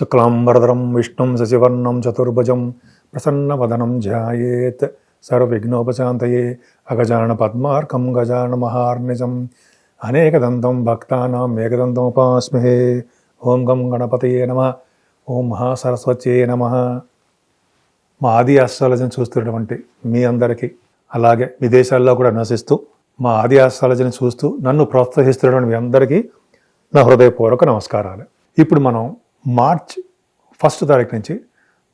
శుక్లాంబరధరం విష్ణుం శశివర్ణం చతుర్భుజం ప్రసన్నవదనం ధ్యాయేత్ సర్వవిఘ్నోపశాంతయే అగజాన పద్మార్కం గజాన మహార్నిజం. అనేకదంతం భక్తానాం ఏకదంతముపాస్మహే. ఓం గం గణపతయే నమ. ఓం మహాసరస్వత్యే నమ. మా ఆది ఆస్ట్రాలజీని చూస్తున్నటువంటి మీ అందరికీ అలాగే విదేశాల్లో కూడా నివసిస్తూ మా ఆది ఆస్ట్రాలజీని చూస్తూ నన్ను ప్రోత్సహిస్తున్నటువంటి మీ అందరికీ నా హృదయపూర్వక నమస్కారాలు. ఇప్పుడు మనం మార్చ్ ఫస్ట్ తారీఖు నుంచి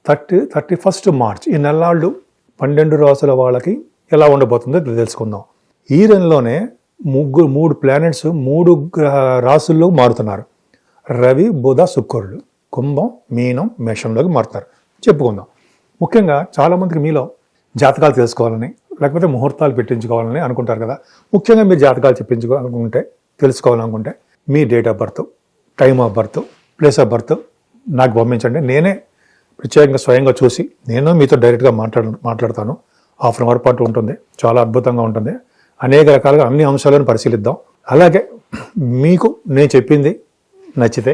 థర్టీ థర్టీ ఫస్ట్ మార్చ్ ఈ నెలాళ్ళు పన్నెండు రాసుల వాళ్ళకి ఎలా ఉండబోతుందో తెలుసుకుందాం. ఈ నెలలోనే ముగ్గురు మూడు ప్లానెట్స్ మూడు గ్రహ రాసుల్లో మారుతున్నారు. రవి బుధ శుక్రుడు కుంభం మీనం మేషంలోకి మారుతారు. చెప్పుకుందాం. ముఖ్యంగా చాలామందికి మీలో జాతకాలు తెలుసుకోవాలని లేకపోతే ముహూర్తాలు పెట్టించుకోవాలని అనుకుంటారు కదా. ముఖ్యంగా మీరు జాతకాలు చెప్పించుకోవాలనుకుంటే తెలుసుకోవాలనుకుంటే మీ date of birth time of birth place of birth నాకు పంపించండి. నేనే ప్రత్యేకంగా స్వయంగా చూసి నేను మీతో డైరెక్ట్గా మాట్లాడ మాట్లాడతాను. హాఫ్ అన్ అవర్ పాటు ఉంటుంది. చాలా అద్భుతంగా ఉంటుంది. అనేక రకాలుగా అన్ని అంశాలను పరిశీలిద్దాం. అలాగే మీకు నేను చెప్పింది నచ్చితే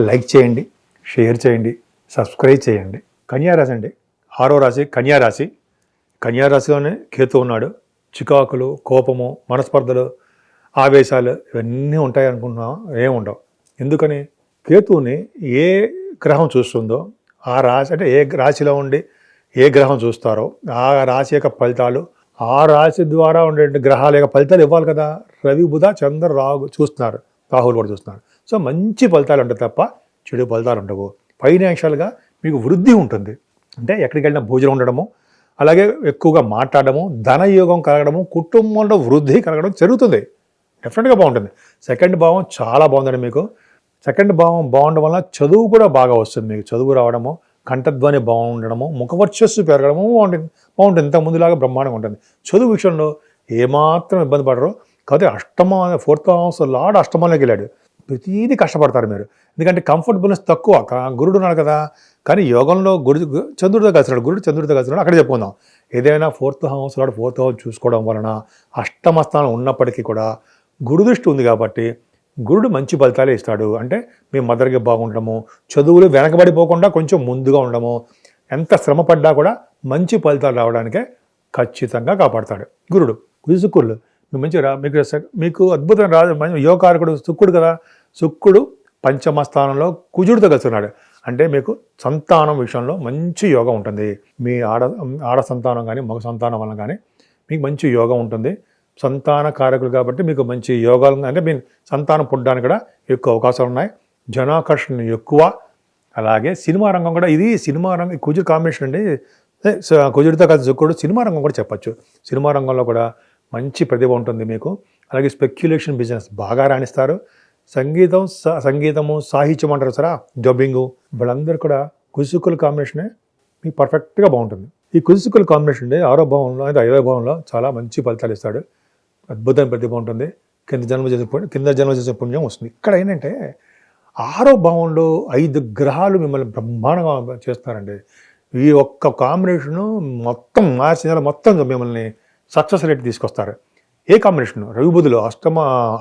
లైక్ చేయండి షేర్ చేయండి సబ్స్క్రైబ్ చేయండి. కన్యారాశి అండి. ఆరో రాశి కన్యారాశి కన్యారాశిలోనే కేతు ఉన్నాడు. చికాకులు కోపము మనస్పర్ధలు ఆవేశాలు ఇవన్నీ ఉంటాయి అనుకుంటున్నాం ఏం ఉండవు ఎందుకని? కేతువుని ఏ గ్రహం చూస్తుందో ఆ రాశి అంటే ఏ రాశిలో ఉండి ఏ గ్రహం చూస్తారో ఆ రాశి యొక్క ఫలితాలు ఆ రాశి ద్వారా ఉండే గ్రహాల యొక్క ఫలితాలు ఇవ్వాలి కదా. రవి బుధ చంద్ర రాహు చూస్తున్నారు. రాహుల్ కూడా చూస్తున్నారు. సో మంచి ఫలితాలు ఉంటాయి తప్ప చెడు ఫలితాలు ఉండవు. ఫైనాన్షియల్గా మీకు వృద్ధి ఉంటుంది. అంటే ఎక్కడికి వెళ్ళినా భోజనం ఉండడము అలాగే ఎక్కువగా మాట్లాడడము ధనయోగం కలగడము కుటుంబంలో వృద్ధి కలగడం జరుగుతుంది. డెఫినెట్గా బాగుంటుంది. సెకండ్ భావం చాలా బాగుందండి మీకు. సెకండ్ భావం బాగుండడం వల్ల చదువు కూడా బాగా వస్తుంది మీకు. చదువు రావడము కంఠధ్వని బాగుండడము ముఖవర్చస్సు పెరగడము బాగుంటుంది. బాగుంటుంది. ఇంత ముందులాగా బ్రహ్మాండంగా ఉంటుంది. చదువు విషయంలో ఏమాత్రం ఇబ్బంది పడరు. కాకపోతే అష్టమ ఫోర్త్ హౌస్ లాడ్ అష్టమంలోకి వెళ్ళాడు. ప్రతిదీ కష్టపడతారు మీరు. ఎందుకంటే కంఫర్టబుల్నెస్ తక్కువ. గురుడు ఉన్నాడు కదా. కానీ యోగంలో గురు చంద్రుడితో కలిసినాడు. గురుడు చంద్రుడితో కలిసినాడు. అక్కడ చెప్పుకుందాం. ఏదైనా fourth house lord fourth house చూసుకోవడం వలన అష్టమ స్థానం ఉన్నప్పటికీ కూడా గురుదృష్టి ఉంది కాబట్టి గురుడు మంచి ఫలితాలే ఇస్తాడు. అంటే మేము మదర్గా బాగుండడము చదువులు వెనకబడిపోకుండా కొంచెం ముందుగా ఉండడము ఎంత శ్రమ పడ్డా కూడా మంచి ఫలితాలు రావడానికే ఖచ్చితంగా కాపాడతాడు. గురుడు కుజుకురులు మీకు మంచి రా మీకు మీకు అద్భుతం రా మంచి యోగకారకుడు శుక్రుడు కదా శుక్రుడు పంచమ స్థానంలో కుజుడితో కలుస్తున్నాడు అంటే మీకు సంతానం విషయంలో మంచి యోగం ఉంటుంది. మీ ఆడ ఆడ సంతానం కానీ మగ సంతానం వలన కానీ మీకు మంచి యోగం ఉంటుంది. సంతాన కారకులు కాబట్టి మీకు మంచి యోగాలు అంటే మీ సంతానం పుట్టడానికి కూడా ఎక్కువ అవకాశాలు ఉన్నాయి. జనాకర్షణ ఎక్కువ. అలాగే సినిమా రంగం కూడా ఇది సినిమా రంగం కుజుడు కాంబినేషన్ అండి. కుజుడితో కలిసి శుక్రుడు సినిమా రంగం కూడా చెప్పచ్చు. సినిమా రంగంలో కూడా మంచి ప్రతిభ ఉంటుంది మీకు. అలాగే స్పెక్యులేషన్ బిజినెస్ బాగా రాణిస్తారు. సంగీతం సంగీతము సాహిత్యం అంటారు సరా డబ్బింగు. వీళ్ళందరూ కూడా కుజుకుల కాంబినేషనే మీకు పర్ఫెక్ట్గా బాగుంటుంది. ఈ కుజుకుల కాంబినేషన్ అండి ఆరో భావంలో అయితే ఐదో భావంలో చాలా మంచి ఫలితాలు ఇస్తాడు. అద్భుతమైన ప్రతిభ ఉంటుంది. కింద జన్మ చేసే పుణ్యం కింద జన్మ చేసే పుణ్యం వస్తుంది. ఇక్కడ ఏంటంటే ఆరో భావంలో ఐదు గ్రహాలు మిమ్మల్ని బ్రహ్మాండంగా చేస్తారండి. ఈ ఒక్క కాంబినేషను మొత్తం మార్చి నెల మొత్తం మిమ్మల్ని సక్సెస్ రేట్ తీసుకొస్తారు. ఏ కాంబినేషన్ రవి బుధులు అష్టమ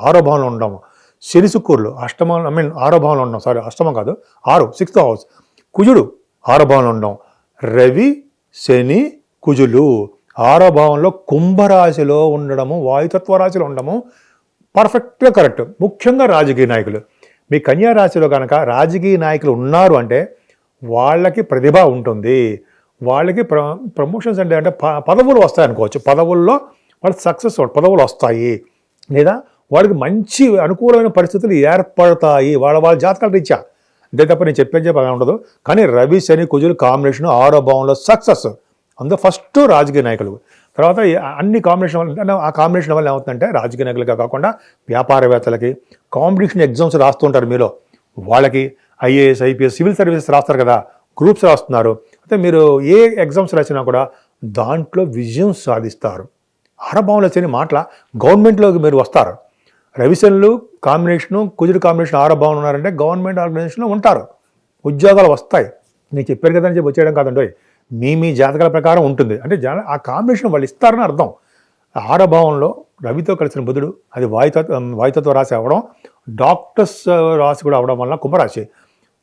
ఆరో భావంలో ఉండడం. శని శుక్రులు అష్టమ ఐ మీన్ ఆరో భావంలో ఉండడం. సారీ అష్టమం కాదు ఆరు సిక్స్త్ హౌస్ కుజుడు ఆరో భావంలో ఉండడం. రవి శని కుజులు. ఆరో భావంలో కుంభరాశిలో ఉండడము వాయుతత్వ రాశిలో ఉండడము పర్ఫెక్ట్గా కరెక్ట్ ముఖ్యంగా రాజకీయ నాయకులు. మీ కన్యా రాశిలో కనుక రాజకీయ నాయకులు ఉన్నారు అంటే వాళ్ళకి ప్రతిభ ఉంటుంది. వాళ్ళకి ప్ర ప్రమోషన్స్ అంటే అంటే ప- పదవులు వస్తాయి అనుకోవచ్చు. పదవుల్లో వాళ్ళకి సక్సెస్ పదవులు వస్తాయి. లేదా వాళ్ళకి మంచి అనుకూలమైన పరిస్థితులు ఏర్పడతాయి. వాళ్ళ వాళ్ళ జాతకాల రీత్యా. అంతే తప్ప నేను చెప్పేది చెప్పి అలా ఉండదు. కానీ రవి శని కుజులు కాంబినేషన్ ఆరో భావంలో సక్సెస్ అందులో ఫస్ట్ రాజకీయ నాయకులు. తర్వాత అన్ని కాంబినేషన్ వల్ల అంటే ఆ కాంబినేషన్ వల్ల ఏమవుతుందంటే రాజకీయ నాయకులుగా కాకుండా వ్యాపారవేత్తలకి కాంపిటీషన్ ఎగ్జామ్స్ రాస్తుంటారు మీలో. వాళ్ళకి ఐఏఎస్ ఐపీఎస్ సివిల్ సర్వీసెస్ రాస్తారు కదా గ్రూప్స్ రాస్తున్నారు. అయితే మీరు ఏ ఎగ్జామ్స్ రాసినా కూడా దాంట్లో విజయం సాధిస్తారు. ఆరభావంలో చేయని మాటల గవర్నమెంట్లోకి మీరు వస్తారు. రవిశనులు కాంబినేషను కుజుడు కాంబినేషన్ ఆరభావం ఉన్నారంటే గవర్నమెంట్ ఆర్గనైజేషన్లో ఉంటారు. ఉద్యోగాలు వస్తాయి. నేను చెప్పారు కదా అని చెప్పి వచ్చేయడం కాదండి మీ మీ జాతకాల ప్రకారం ఉంటుంది. అంటే జా- ఆ కాంబినేషన్ వాళ్ళు ఇస్తారని అర్థం. ఆడభావంలో రవితో కలిసిన బుధుడు అది వాయుతత్వ వాయుతత్వ రాశి అవ్వడం డాక్టర్స్ రాశి కూడా అవడం వల్ల కుంభరాశి.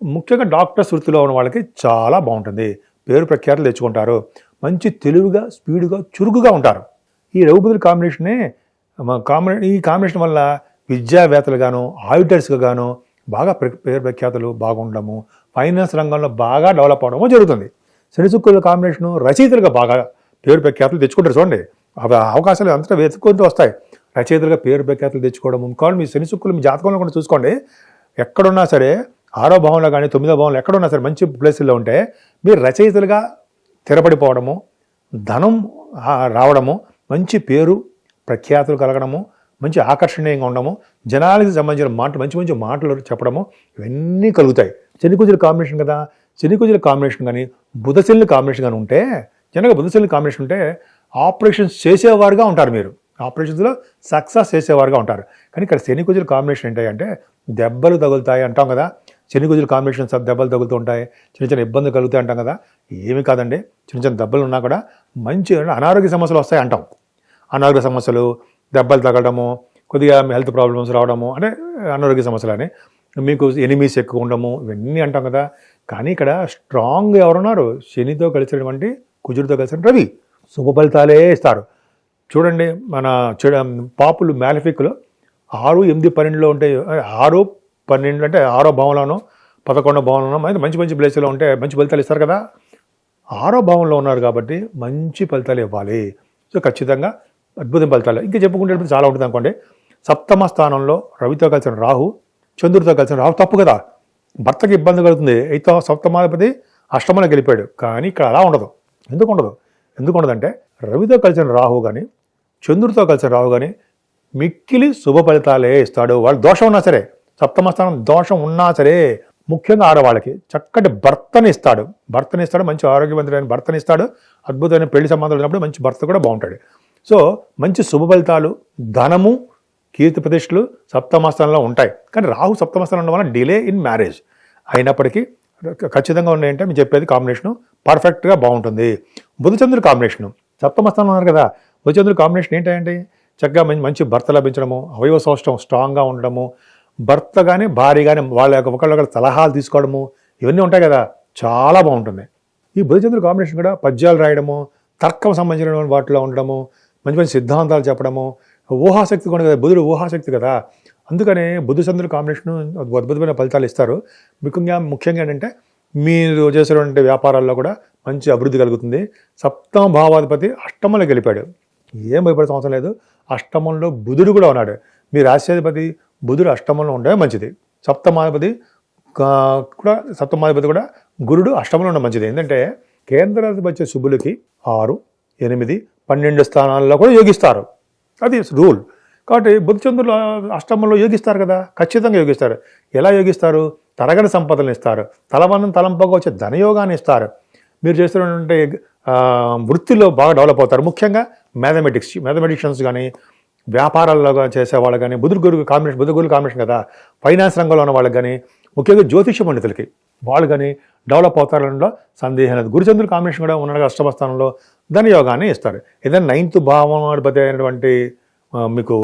ముఖ్యంగా డాక్టర్స్ వృత్తిలో ఉన్న వాళ్ళకి చాలా బాగుంటుంది. పేరు ప్రఖ్యాతులు తెచ్చుకుంటారు. మంచి తెలివిగా స్పీడ్గా చురుకుగా ఉంటారు. ఈ రఘుపతుల కాంబినేషనే కాంబినే ఈ కాంబినేషన్ వల్ల విద్యావేత్తలు గాను ఆడిటర్స్గా గాను బాగా ప్ర- పేరు ప్రఖ్యాతులు బాగుండడము ఫైనాన్స్ రంగంలో బాగా డెవలప్ అవడము జరుగుతుంది. శనిసుక్కుల కాంబినేషను రచయితలుగా బాగా పేరు ప్రఖ్యాతులు తెచ్చుకుంటారు చూడండి. అవి అవకాశాలు అంతటా వెతుక్కుంటూ వస్తాయి. రచయితలుగా పేరు ప్రఖ్యాతులు తెచ్చుకోవడం కావాలి మీ శనిసుక్కులు మీ జాతకంలో కూడా చూసుకోండి. ఎక్కడున్నా సరే ఆరో భావంలో కానీ తొమ్మిదో భావంలో ఎక్కడున్నా సరే మంచి ప్లేసుల్లో ఉంటే మీరు రచయితలుగా స్థిరపడిపోవడము ధనం రావడము మంచి పేరు ప్రఖ్యాతులు కలగడము మంచి ఆకర్షణీయంగా ఉండడము జనాలకి సంబంధించిన మాట మంచి మంచి మాటలు చెప్పడము ఇవన్నీ కలుగుతాయి. శనికుజుల కాంబినేషన్ కదా శనికుజుల కాంబినేషన్ కానీ బుధశల్లి కాంబినేషన్ కానీ ఉంటే జనరల్గా బుధశల్లి కాంబినేషన్ ఉంటే ఆపరేషన్స్ చేసేవారుగా ఉంటారు మీరు. ఆపరేషన్స్లో సక్సెస్ చేసేవారుగా ఉంటారు. కానీ ఇక్కడ శనికుజుల కాంబినేషన్ ఏంటంటే దెబ్బలు తగులుతాయి అంటాం కదా. శనికుజుల కాంబినేషన్స్ దెబ్బలు తగులుతూ ఉంటాయి. చిన్న చిన్న ఇబ్బందులు కలుగుతాయి అంటాం కదా. ఏమి కాదండి. చిన్న చిన్న దెబ్బలు ఉన్నా కూడా మంచి అనారోగ్య సమస్యలు వస్తాయి అంటాం. అనారోగ్య సమస్యలు దెబ్బలు తగలడము కొద్దిగా హెల్త్ ప్రాబ్లమ్స్ రావడము అంటే అనారోగ్య సమస్యలు అని. మీకు ఎనిమీస్ ఎక్కువ ఉండము ఇవన్నీ అంటాం కదా. కానీ ఇక్కడ స్ట్రాంగ్ ఎవరున్నారు? శనితో కలిసినటువంటి కుజుడితో కలిసిన రవి. శుభ ఫలితాలే ఇస్తారు. చూడండి మన పాపులు మ్యాలిఫిక్లో ఆరు ఎనిమిది పన్నెండులో ఉంటే ఆరు పన్నెండు అంటే ఆరో భావంలోనో పదకొండో భావంలోనో మంచి మంచి మంచి ప్లేస్లో ఉంటే మంచి ఫలితాలు ఇస్తారు కదా. ఆరో భావంలో ఉన్నారు కాబట్టి మంచి ఫలితాలు ఇవ్వాలి. సో ఖచ్చితంగా అద్భుతం ఫలితాలు. ఇంకా చెప్పుకుంటే చాలా ఉంటుంది అనుకోండి సప్తమ స్థానంలో రవితో కలిసిన రాహు చంద్రుడితో కలిసిన రావు తప్పు కదా. భర్తకి ఇబ్బంది కలుగుతుంది. అయితే సప్తమాధిపతి అష్టమలో గెలిపాడు. కానీ ఇక్కడ అలా ఉండదు. ఎందుకు ఉండదు? ఎందుకు ఉండదంటే రవితో కలిసిన రాహు కానీ చంద్రుడితో కలిసిన రాహు కానీ మిక్కిలి శుభ ఫలితాలే ఇస్తాడు. వాళ్ళు దోషం ఉన్నా సరే సప్తమస్థానం దోషం ఉన్నా సరే ముఖ్యంగా ఆడవాళ్ళకి చక్కటి భర్తని ఇస్తాడు. భర్తని ఇస్తాడు మంచి ఆరోగ్యవంతుడైన భర్తని ఇస్తాడు. అద్భుతమైన పెళ్ళి సంబంధాలు ఉన్నప్పుడు మంచి భర్త కూడా బాగుంటాడు. సో మంచి శుభ ఫలితాలు ధనము కీర్తి ప్రతిష్టలు సప్తమస్థానంలో ఉంటాయి. కానీ రాహు సప్తమ ఉండడం వల్ల డిలే ఇన్ మ్యారేజ్. అయినప్పటికీ ఖచ్చితంగా ఉన్నాయంటే మీరు చెప్పేది కాంబినేషను పర్ఫెక్ట్గా బాగుంటుంది. బుధచంద్రుడు కాంబినేషను. సప్తమస్థానం ఉన్నారు కదా. బుధచంద్రుడు కాంబినేషన్ ఏంటంటే చక్కగా మంచి మంచి భర్త లభించడము అవయవ సౌష్టం స్ట్రాంగ్గా ఉండడము భర్త కానీ భార్య కానీ వాళ్ళ యొక్క ఒకళ్ళొకళ్ళ సలహాలు తీసుకోవడము ఇవన్నీ ఉంటాయి కదా. చాలా బాగుంటుంది. ఈ బుధచంద్రుడు కాంబినేషన్ కూడా పద్యాలు రాయడము తర్కం సంబంధించిన వాటిలో ఉండడము మంచి మంచి సిద్ధాంతాలు చెప్పడము ఊహాశక్తి కూడా కదా బుధుడు ఊహాశక్తి కదా. అందుకనే బుద్ధ చంద్రుడు కాంబినేషన్ అద్భుతమైన ఫలితాలు ఇస్తారు. ముఖ్యంగా ముఖ్యంగా ఏంటంటే మీరు చేసినటువంటి వ్యాపారాల్లో కూడా మంచి అభివృద్ధి కలుగుతుంది. సప్తమ భావాధిపతి అష్టమంలో గెలిపాడు. ఏం భయపడే అవసరం లేదు. అష్టమంలో బుధుడు కూడా ఉన్నాడు. మీ రాశ్యాధిపతి బుధుడు అష్టమంలో ఉండే మంచిది. సప్తమాధిపతి కూడా సప్తమాధిపతి కూడా గురుడు అష్టమంలో ఉండడం మంచిది. ఏంటంటే కేంద్రాధిపతి వచ్చే శుభులకి ఆరు ఎనిమిది పన్నెండు స్థానాల్లో కూడా యోగిస్తారు. అది రూల్. కాబట్టి బుద్ధచంద్రులు అష్టమంలో యోగిస్తారు కదా ఖచ్చితంగా యోగిస్తారు. ఎలా యోగిస్తారు? తరగని సంపదలను ఇస్తారు. తలవనం తలంపగా వచ్చే ధనయోగాన్ని ఇస్తారు. మీరు చేస్తున్నటువంటి వృత్తిలో బాగా డెవలప్ అవుతారు. ముఖ్యంగా మ్యాథమెటిక్స్ మ్యాథమెటిషియన్స్ కానీ వ్యాపారాల్లో చేసేవాళ్ళు కానీ బుధుగురు కాంబినేషన్ బుధగురు కాంబినేషన్ కదా ఫైనాన్స్ రంగంలో ఉన్న వాళ్ళకి కానీ ముఖ్యంగా జ్యోతిష పండితులకి వాళ్ళు కానీ డెవలప్ అవుతారనలో సందేహం లేదు. గురుచంద్రుడు కాంబినేషన్ కూడా ఉన్నాడు అష్టమ స్థానంలో ధనయోగాన్ని ఇస్తారు. ఏదైనా నైన్త్ భావాధిపతి అయినటువంటి మీకు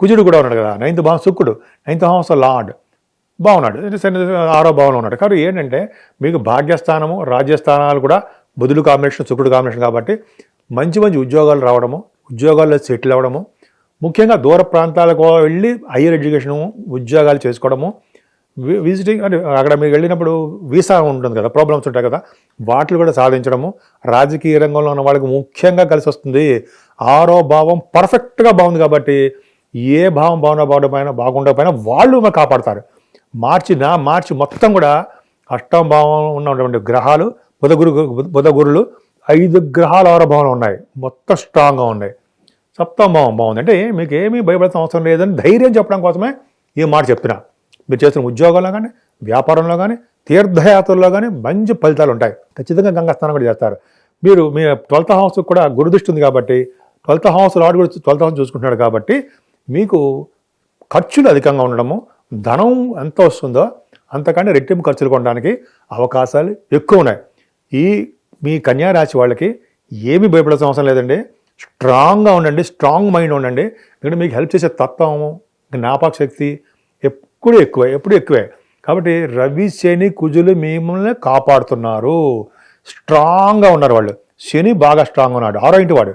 కుజుడు కూడా ఉన్నాడు కదా నైన్త్ భావం శుక్రుడు నైన్త్ హౌస్ లార్డ్ బాగున్నాడు శని ఆరో భావంలో ఉన్నాడు. కాబట్టి ఏంటంటే మీకు భాగ్యస్థానము రాజ్యస్థానాలు కూడా బుధుడు కాంబినేషన్ శుక్రుడు కాంబినేషన్ కాబట్టి మంచి మంచి ఉద్యోగాలు రావడము ఉద్యోగాల్లో సెటిల్ అవ్వడము ముఖ్యంగా దూర ప్రాంతాలకు వెళ్ళి హయ్యర్ ఎడ్యుకేషను ఉద్యోగాలు చేసుకోవడము విజిటింగ్ అంటే అక్కడ మీరు వెళ్ళినప్పుడు వీసా ఉంటుంది కదా ప్రాబ్లమ్స్ ఉంటాయి కదా వాటిని కూడా సాధించడము రాజకీయ రంగంలో ఉన్న వాళ్ళకి ముఖ్యంగా కలిసి వస్తుంది. ఆరో భావం పర్ఫెక్ట్గా బాగుంది కాబట్టి ఏ భావం బాగున్నా బాగుండకపోయినా బాగుండకపోయినా వాళ్ళు మరి కాపాడతారు. మార్చి నా మార్చి మొత్తం కూడా అష్టమ భావం ఉన్నటువంటి గ్రహాలు బుధగురు బుధగురులు ఐదు గ్రహాలు ఆరో భావంలో ఉన్నాయి. మొత్తం స్ట్రాంగ్గా ఉన్నాయి. సప్తమ భావం బాగుంది. అంటే మీకు ఏమీ భయపడాల్సిన అవసరం లేదని ధైర్యం చెప్పడం కోసమే ఈ మాట చెప్తున్నా మీరు చేస్తున్న ఉద్యోగంలో కానీ వ్యాపారంలో కానీ తీర్థయాత్రల్లో కానీ మంచి ఫలితాలు ఉంటాయి. ఖచ్చితంగా గంగా స్నానం కూడా చేస్తారు. మీరు మీ ట్వెల్త్ హౌస్ కూడా గురుదృష్టి ఉంది కాబట్టి ట్వెల్త్ హౌస్ లాడు కూడా ట్వెల్త్ హౌస్ చూసుకుంటున్నాడు కాబట్టి మీకు ఖర్చులు అధికంగా ఉండడము ధనం ఎంత వస్తుందో అంతకంటే రెట్టింపు ఖర్చులు కొనడానికి అవకాశాలు ఎక్కువ ఉన్నాయి. ఈ మీ కన్యా రాశి వాళ్ళకి ఏమి భయపడాల్సిన అవసరం లేదండి. స్ట్రాంగ్గా ఉండండి స్ట్రాంగ్ మైండ్ ఉండండి. ఎందుకంటే మీకు హెల్ప్ చేసే తత్వము జ్ఞాపక శక్తి ఎప్పుడు ఎక్కువే ఎప్పుడు ఎక్కువే. కాబట్టి రవి శని కుజులు మిమ్మల్ని కాపాడుతున్నారు. స్ట్రాంగ్గా ఉన్నారు వాళ్ళు. శని బాగా స్ట్రాంగ్ ఉన్నాడు. ఆరో ఇంటి వాడు.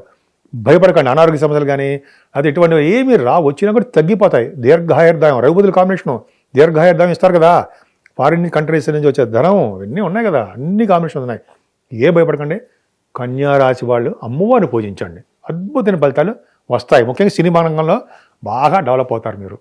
భయపడకండి. అనారోగ్య సమస్యలు కానీ అది ఇటువంటివి ఏమి రా వచ్చినా కూడా తగ్గిపోతాయి. దీర్ఘాయుర్దాయం రఘుపతుల కాంబినేషను. దీర్ఘాయుర్దాయం ఇస్తారు కదా. ఫారిన్ కంట్రీస్ నుంచి వచ్చే ధనం ఇవన్నీ ఉన్నాయి కదా. అన్ని కాంబినేషన్స్ ఉన్నాయి. ఏ భయపడకండి. కన్యారాశి వాళ్ళు అమ్మవారిని పూజించండి. అద్భుతమైన ఫలితాలు వస్తాయి. ముఖ్యంగా సినిమా రంగంలో బాగా డెవలప్ అవుతారు మీరు.